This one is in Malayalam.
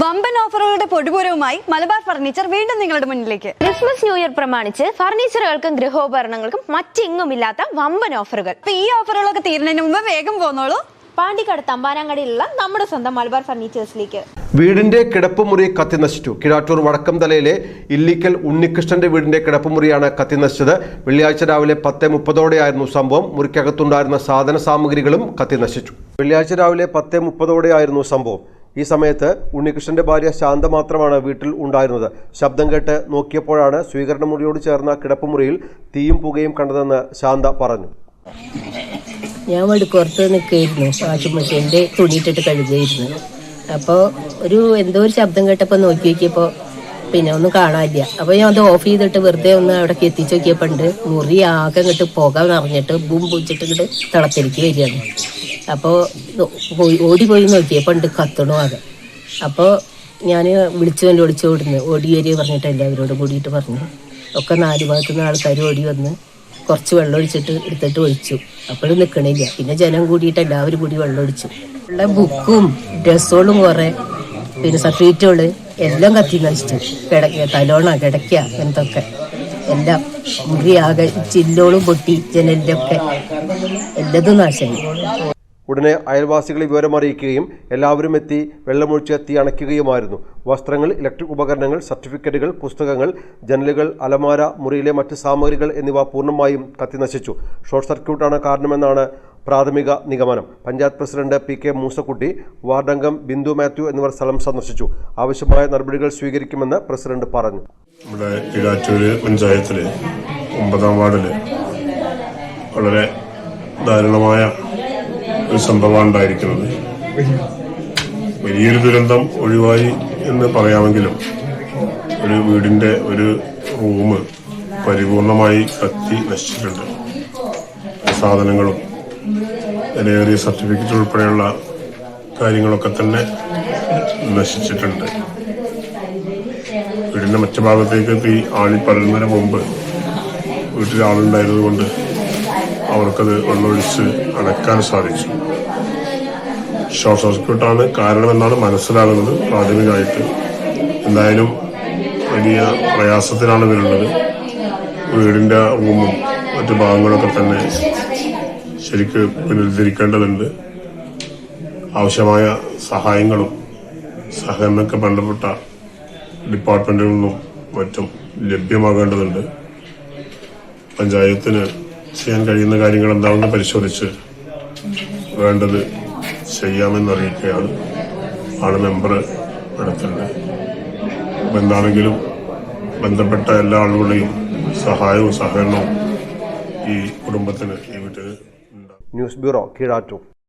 വമ്പൻ ഓഫറുകളുടെ പൊടിപൂരവുമായി മലബാർ ഫർണിച്ചർ വീണ്ടും നിങ്ങളുടെ മുന്നിലേക്ക്. ക്രിസ്മസ് ന്യൂ ഇയർ പ്രമാണിച്ച് ഫർണിച്ചറുകൾക്കും ഗൃഹോപകരണങ്ങൾക്കും മറ്റിങ്ങുമില്ലാത്ത വമ്പൻ ഓഫറുകൾ. ഈ ഓഫറുകളൊക്കെ തീരുന്നതിന് മുമ്പ് വേഗം പോന്നോളൂ. പാണ്ടിക്കാട് തമ്പാനാങ്കടിയിലുള്ള നമ്മുടെ സ്വന്തം മലബാർ ഫർണിച്ചേഴ്സിലേക്ക്. വീടിന്റെ കിടപ്പുമുറി കത്തിനശിച്ചു കിഴാറ്റൂർ വടക്കംതലയിലെ ഇല്ലിക്കൽ ഉണ്ണികൃഷ്ണന്റെ വീടിന്റെ കിടപ്പുമുറിയാണ് കത്തിനശിച്ചത് വെള്ളിയാഴ്ച രാവിലെ പത്ത് മുപ്പതോടെയായിരുന്നു സംഭവം. മുറിക്കകത്തുണ്ടായിരുന്ന സാധന സാമഗ്രികളും കത്തിനശിച്ചു വെള്ളിയാഴ്ച രാവിലെ പത്ത് മുപ്പതോടെയായിരുന്നു സംഭവം. ഈ സമയത്ത് ഉണ്ണികൃഷ്ണന്റെ ഭാര്യ ശാന്ത മാത്രമാണ് വീട്ടിൽ ഉണ്ടായിരുന്നത്. ശബ്ദം കേട്ട് നോക്കിയപ്പോഴാണ് സ്വീകരണ മുറിയോട് ചേർന്ന കിടപ്പുമുറിയിൽ തീയും പുകയും കണ്ടതെന്ന് ശാന്ത പറഞ്ഞു. ഞാൻ വടുക്കുറത്ത് നിൽക്കുകയായിരുന്നു. വാഷിംഗ് മെഷീനിൽ തുണിയിട്ടിട്ട് കഴുകുകയായിരുന്നു അപ്പോൾ ഒരു എന്തോ ഒരു ശബ്ദം കേട്ടപ്പോൾ നോക്കി നോക്കിയപ്പോൾ പിന്നെ ഒന്നും കാണാനില്ല. അപ്പോൾ ഞാൻ അത് ഓഫ് ചെയ്തിട്ട് വെറുതെ ഒന്ന് അവിടെ എത്തിച്ച് നോക്കിയപ്പോൾ ഉണ്ട്. മുറി ആകെ ഇങ്ങോട്ട് പുക നിറഞ്ഞിട്ട് ബും പൂച്ചിട്ട് ഇങ്ങോട്ട് തിളത്തിരിക്ക് വരികയാണ് അപ്പോൾ ഓടി പോയി നോക്കിയപ്പോൾ ഉണ്ട് കത്തണു അത്. അപ്പോൾ ഞാൻ വിളിച്ചു എന്റെ ഒളിച്ചു ഓടുന്നു. ഓടി വരിക പറഞ്ഞിട്ട് എല്ലാവരോടും കൂടിയിട്ട് പറഞ്ഞു. ഒക്കെ നാല് ഭാഗത്തുനിന്ന് ആൾക്കാർ ഓടി വന്ന് കുറച്ച് വെള്ളം ഒഴിച്ചിട്ട് എടുത്തിട്ട് ഒഴിച്ചു. അപ്പോഴും നിൽക്കണില്ല പിന്നെ ജനം കൂടിയിട്ട് എല്ലാവരും കൂടി വെള്ളം ഒഴിച്ചു. ഉള്ള ബുക്കും ഡ്രസ്സുകളും കുറെ. പിന്നെ സർട്ടിഫിക്കറ്റുകൾ എല്ലാം കത്തി നശിച്ചു. കിടക്ക തലോണ കിടക്ക എന്തൊക്കെ. എല്ലാം മുറിയാകെ ചില്ലോളും പൊട്ടി ജനലിന്റെ ഒക്കെ എല്ലതും നാശമായി ഉടനെ അയൽവാസികളെ വിവരമറിയിക്കുകയും എല്ലാവരും എത്തി വെള്ളമൊഴിച്ച് തീ അണയ്ക്കുകയുമായിരുന്നു. വസ്ത്രങ്ങൾ ഇലക്ട്രിക് ഉപകരണങ്ങൾ സർട്ടിഫിക്കറ്റുകൾ പുസ്തകങ്ങൾ ജനലുകൾ അലമാര മുറിയിലെ മറ്റ് സാമഗ്രികൾ എന്നിവ പൂർണമായും കത്തിനശിച്ചു ഷോർട്ട് സർക്യൂട്ടാണ് കാരണമെന്നാണ് പ്രാഥമിക നിഗമനം. Panchayat president P K Moosakutty വാർഡംഗം Bindu Mathew എന്നിവർ സ്ഥലം സന്ദർശിച്ചു. ആവശ്യമായ നടപടികൾ സ്വീകരിക്കുമെന്ന് പ്രസിഡന്റ് പറഞ്ഞു. നമ്മുടെ ഇടാറ്റൂര് പഞ്ചായത്തിലെ ഒമ്പതാം വാർഡിൽ വളരെ ദാരുണമായ ഒരു സംഭവമാണ് ഉണ്ടായിരിക്കുന്നത് വലിയൊരു ദുരന്തം ഒഴിവായി എന്ന് പറയാമെങ്കിലും ഒരു വീടിന്റെ ഒരു റൂം പരിപൂർണമായി കത്തി നശിച്ചിട്ടുണ്ട്. സാധനങ്ങളും വിലയേറിയ സർട്ടിഫിക്കറ്റ് ഉൾപ്പെടെയുള്ള കാര്യങ്ങളൊക്കെ തന്നെ നശിച്ചിട്ടുണ്ട്. വീടിന്റെ മറ്റു ഭാഗത്തേക്ക് തീ ആളി പടരുന്നതിന് മുമ്പ് വീട്ടിൽ ആളുണ്ടായിരുന്നത് കൊണ്ട് അവർക്കത് വെള്ളമൊഴിച്ച് അടക്കാൻ സാധിച്ചു. ഷോർട്ട് സർക്യൂട്ടാണ് കാരണമെന്നാണ് മനസ്സിലാകുന്നത് പ്രാഥമികമായിട്ട്. എന്തായാലും വലിയ പ്രയാസത്തിലാണ് ഇവരുള്ളത് വീടിന്റെ റൂമും മറ്റു ഭാഗങ്ങളൊക്കെ തന്നെ ശരിക്ക് പുനരുദ്ധരിക്കേണ്ടതുണ്ട്. ആവശ്യമായ സഹായങ്ങളും സഹകരണമൊക്കെ ബന്ധപ്പെട്ട നിന്നും മറ്റും ലഭ്യമാകേണ്ടതുണ്ട്. പഞ്ചായത്തിന് ചെയ്യാൻ കഴിയുന്ന കാര്യങ്ങൾ എന്താണെന്ന് പരിശോധിച്ച് വേണ്ടത് ചെയ്യാമെന്ന് അറിയിക്കുകയാണ് ആണ് മെമ്പർ എടുത്തിട്ടുണ്ട് അപ്പം എന്താണെങ്കിലും ബന്ധപ്പെട്ട എല്ലാ ആളുകളുടെയും സഹായവും സഹകരണവും ഈ കുടുംബത്തിന് ഈ വീട്ടിൽ ന്യൂസ് ബ്യൂറോ കീഴാറ്റൂർ.